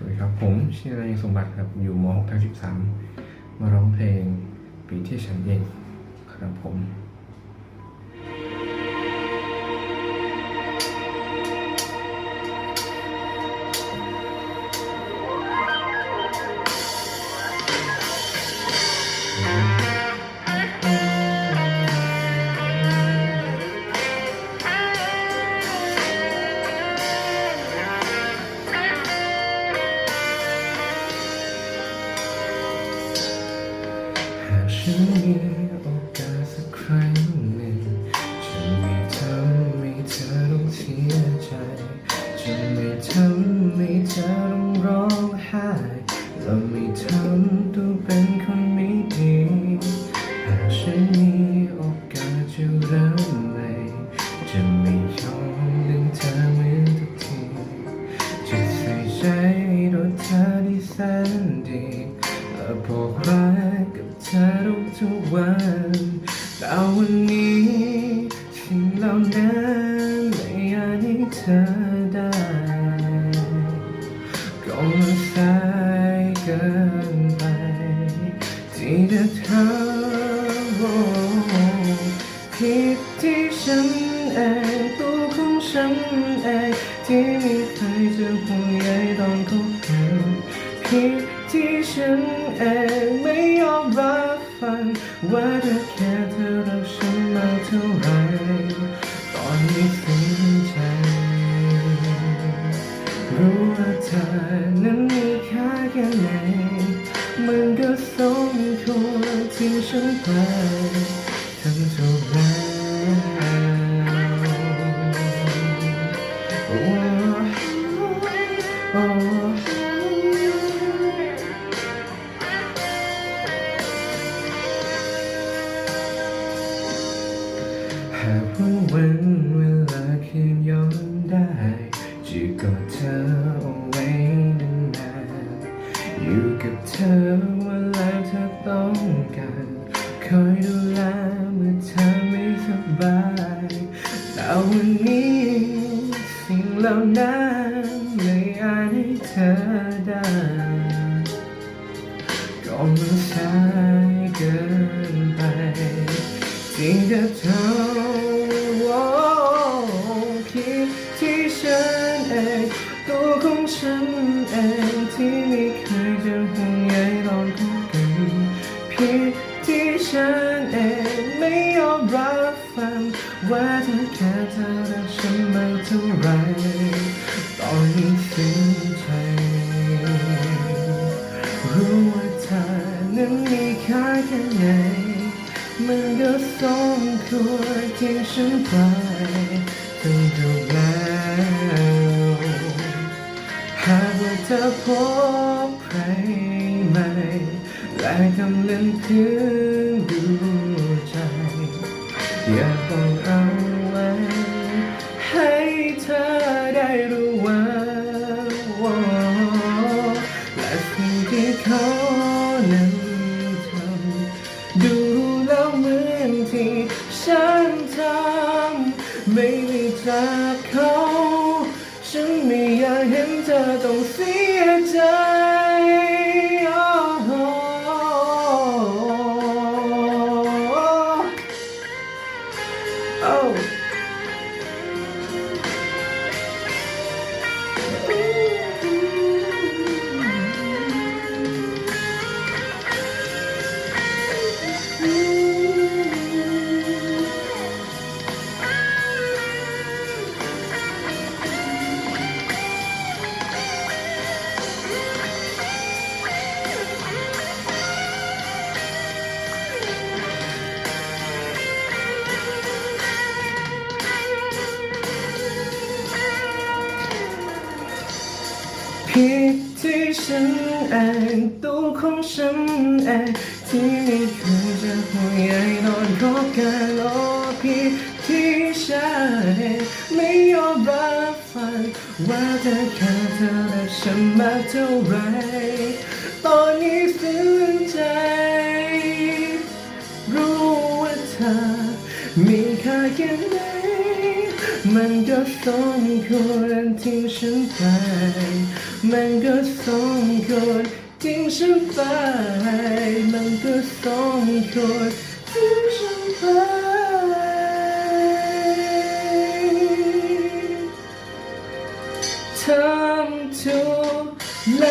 สวัสดีครับ ผมชื่อนายสมบัติครับอยู่ม .6 ทับ13 มาร้องเพลงปีที่ฉันเองครับผม ฉันมีโอกาสสักครั้งหนึ่งจะไม่ทำให้เธอต้องเสียใจจะไม่ทำให้เธอต้องร้อง ทุกวันแต่วันนี้สิ่งเหล่านั้นไม่อาจให้เธอได้ก็มันสายเกินไปที่จะทำผิดที่ฉันเองตัวของฉันเองที่ไม่เคยจะห่วงใยตอนคบกันผิดที่ฉันเองไม่ยอมรับ ว่าเธอแค่เธอรักฉันมาเท่าไรตอนนี้สิ้นใจ รู้ว่าเธอนั้นมีค่าแค่ไหนมันก็สมควรที่ฉันไปทั้งทุกแล้วโอ้โอ้ากว่าวันเวลาคืนย้อนได้จะกอดเธอเอาไว้นานๆอยู่กับเธอเวลาเธอต้องการคอยดูแลเมื่อเธอไม่สบายแต่วันนี้สิ่งเหล่านั้นไม่อาจให้เธอได้ก็มันสา ที่จะทำว่าผิดที่ฉันเองตัวของฉันเองที่ไม่เคยจะห่วงใยตอนคบกันผิดที่ฉันเองไม่ยอมรับฟังว่าเธอแค่เธอรักฉันมากเท่าไหรตอนนี้สิ้นใจ มันก็สมควรที่ฉันไปทั้งทุกแล้วหากว่าเธอพบใครใหม่และกำลังคืนดูใจ อยากบอกเอาไว้ให้เธอได้รู้ จากเขา ฉันไม่อยากเห็นเธอต้องเสียใจ ผิดที่ฉันเองตัวของฉันเองที่ไม่เคยจะห่วงใยตอนคบกันโอ้ผิดที่ฉันเองไม่ยอมรับฟังว่าเธอแค่เธอรักฉันมากเท่าไหรตอนนี้ซึ้งใจ รู้ว่าเธอมีค่าแค่ไหน มันก็สมควรทิ้งฉันไป มันก็สมควรทิ้งฉันไป มันก็สมควรทิ้งฉันไปทำทุกแล